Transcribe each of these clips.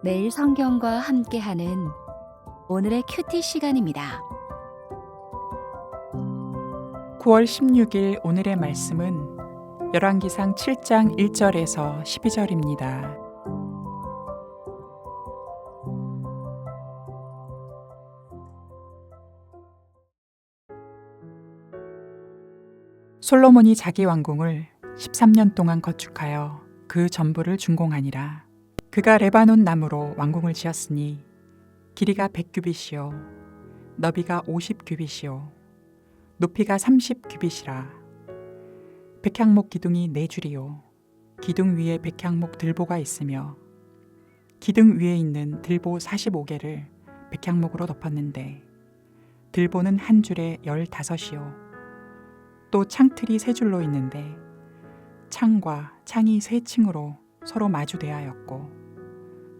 매일 성경과 함께하는 오늘의 큐티 시간입니다. 9월 16일 오늘의 말씀은 열왕기상 7장 1절에서 12절입니다. 솔로몬이 자기 왕궁을 13년 동안 건축하여 그 전부를 준공하니라. 그가 레바논 나무로 왕궁을 지었으니 길이가 100규빗이요 너비가 50규빗이요 높이가 30규빗이라. 백향목 기둥이 네 줄이요 기둥 위에 백향목 들보가 있으며 기둥 위에 있는 들보 45개를 백향목으로 덮었는데 들보는 한 줄에 15이요. 또 창틀이 세 줄로 있는데 창과 창이 세 층으로 서로 마주대하였고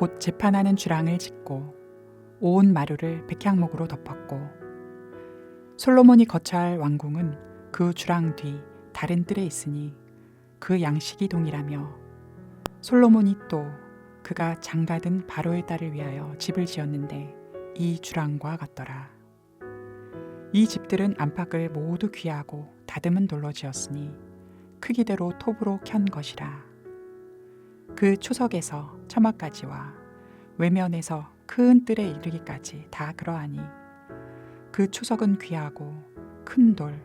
곧 재판하는 주랑을 짓고 온 마루를 백향목으로 덮었고 솔로몬이 거처할 왕궁은 그 주랑 뒤 다른 뜰에 있으니 그 양식이 동일하며 솔로몬이 또 그가 장가든 바로의 딸을 위하여 집을 지었는데 이 주랑과 같더라. 이 집들은 안팎을 모두 귀하고 다듬은 돌로 지었으니 크기대로 톱으로 켠 것이라. 그 초석에서 처마까지와 외면에서 큰 뜰에 이르기까지 다 그러하니 그 초석은 귀하고 큰 돌,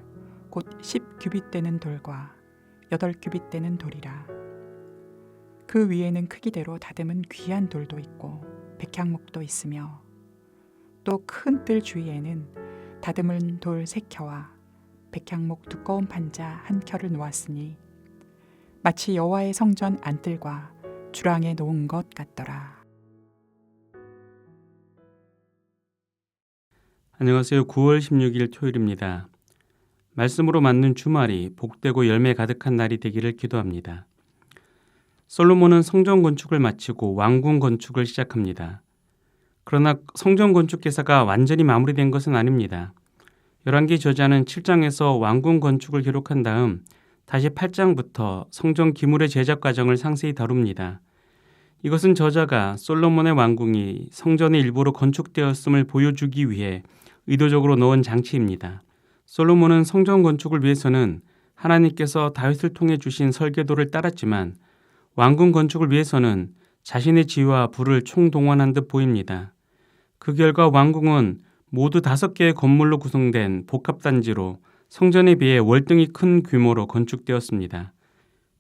곧 10규빗 되는 돌과 8규빗 되는 돌이라. 그 위에는 크기대로 다듬은 귀한 돌도 있고 백향목도 있으며 또 큰 뜰 주위에는 다듬은 돌 세 켜와 백향목 두꺼운 판자 한 켜를 놓았으니 마치 여호와의 성전 안뜰과 주랑에 놓은 것 같더라. 안녕하세요. 9월 16일 토요일입니다. 말씀으로 맞는 주말이 복되고 열매 가득한 날이 되기를 기도합니다. 솔로몬은 성전 건축을 마치고 왕궁 건축을 시작합니다. 그러나 성전 건축 기사가 완전히 마무리된 것은 아닙니다. 열왕기 저자는 7장에서 왕궁 건축을 기록한 다음 다시 8장부터 성전 기물의 제작 과정을 상세히 다룹니다. 이것은 저자가 솔로몬의 왕궁이 성전의 일부로 건축되었음을 보여주기 위해 의도적으로 넣은 장치입니다. 솔로몬은 성전 건축을 위해서는 하나님께서 다윗을 통해 주신 설계도를 따랐지만 왕궁 건축을 위해서는 자신의 지혜와 불을 총동원한 듯 보입니다. 그 결과 왕궁은 모두 다섯 개의 건물로 구성된 복합단지로 성전에 비해 월등히 큰 규모로 건축되었습니다.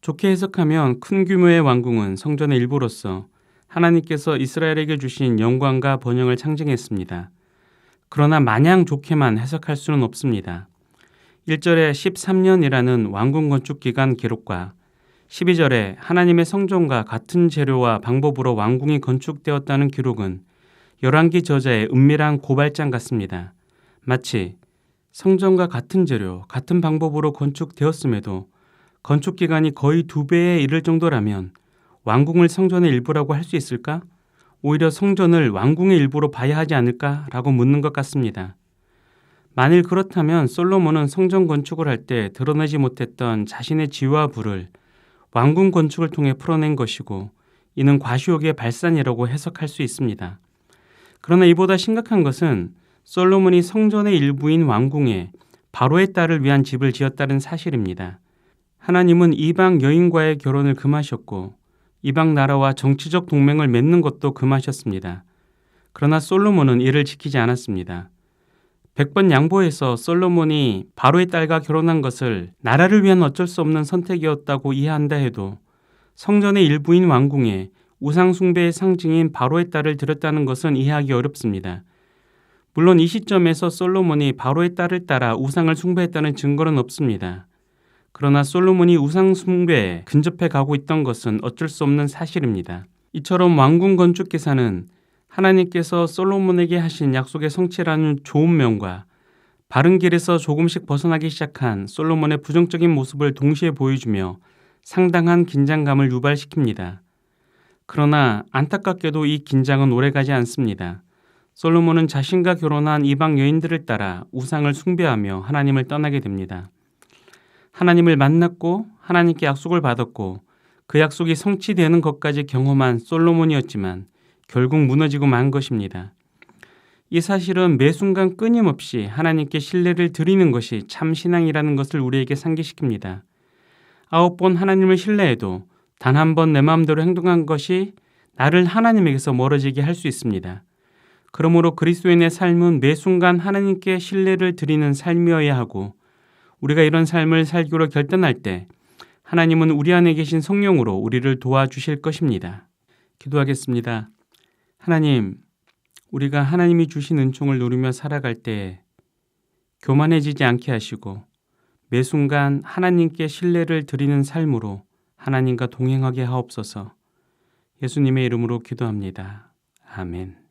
좋게 해석하면 큰 규모의 왕궁은 성전의 일부로서 하나님께서 이스라엘에게 주신 영광과 번영을 상징했습니다. 그러나 마냥 좋게만 해석할 수는 없습니다. 1절에 13년이라는 왕궁 건축 기간 기록과 12절에 하나님의 성전과 같은 재료와 방법으로 왕궁이 건축되었다는 기록은 열왕기 저자의 은밀한 고발장 같습니다. 마치 성전과 같은 재료, 같은 방법으로 건축되었음에도 건축 기간이 거의 두 배에 이를 정도라면 왕궁을 성전의 일부라고 할 수 있을까? 오히려 성전을 왕궁의 일부로 봐야 하지 않을까라고 묻는 것 같습니다. 만일 그렇다면 솔로몬은 성전 건축을 할 때 드러내지 못했던 자신의 지와 부를 왕궁 건축을 통해 풀어낸 것이고 이는 과시욕의 발산이라고 해석할 수 있습니다. 그러나 이보다 심각한 것은 솔로몬이 성전의 일부인 왕궁에 바로의 딸을 위한 집을 지었다는 사실입니다. 하나님은 이방 여인과의 결혼을 금하셨고 이방 나라와 정치적 동맹을 맺는 것도 금하셨습니다. 그러나 솔로몬은 이를 지키지 않았습니다. 백번 양보해서 솔로몬이 바로의 딸과 결혼한 것을 나라를 위한 어쩔 수 없는 선택이었다고 이해한다 해도 성전의 일부인 왕궁에 우상 숭배의 상징인 바로의 딸을 들였다는 것은 이해하기 어렵습니다. 물론 이 시점에서 솔로몬이 바로의 딸을 따라 우상을 숭배했다는 증거는 없습니다. 그러나 솔로몬이 우상 숭배에 근접해 가고 있던 것은 어쩔 수 없는 사실입니다. 이처럼 왕궁 건축 기사는 하나님께서 솔로몬에게 하신 약속의 성취라는 좋은 면과 바른 길에서 조금씩 벗어나기 시작한 솔로몬의 부정적인 모습을 동시에 보여주며 상당한 긴장감을 유발시킵니다. 그러나 안타깝게도 이 긴장은 오래가지 않습니다. 솔로몬은 자신과 결혼한 이방 여인들을 따라 우상을 숭배하며 하나님을 떠나게 됩니다. 하나님을 만났고 하나님께 약속을 받았고 그 약속이 성취되는 것까지 경험한 솔로몬이었지만 결국 무너지고 만 것입니다. 이 사실은 매 순간 끊임없이 하나님께 신뢰를 드리는 것이 참 신앙이라는 것을 우리에게 상기시킵니다. 아홉 번 하나님을 신뢰해도 단 한 번 내 마음대로 행동한 것이 나를 하나님에게서 멀어지게 할 수 있습니다. 그러므로 그리스도인의 삶은 매 순간 하나님께 신뢰를 드리는 삶이어야 하고 우리가 이런 삶을 살기로 결단할 때 하나님은 우리 안에 계신 성령으로 우리를 도와주실 것입니다. 기도하겠습니다. 하나님, 우리가 하나님이 주신 은총을 누리며 살아갈 때 교만해지지 않게 하시고 매 순간 하나님께 신뢰를 드리는 삶으로 하나님과 동행하게 하옵소서. 예수님의 이름으로 기도합니다. 아멘.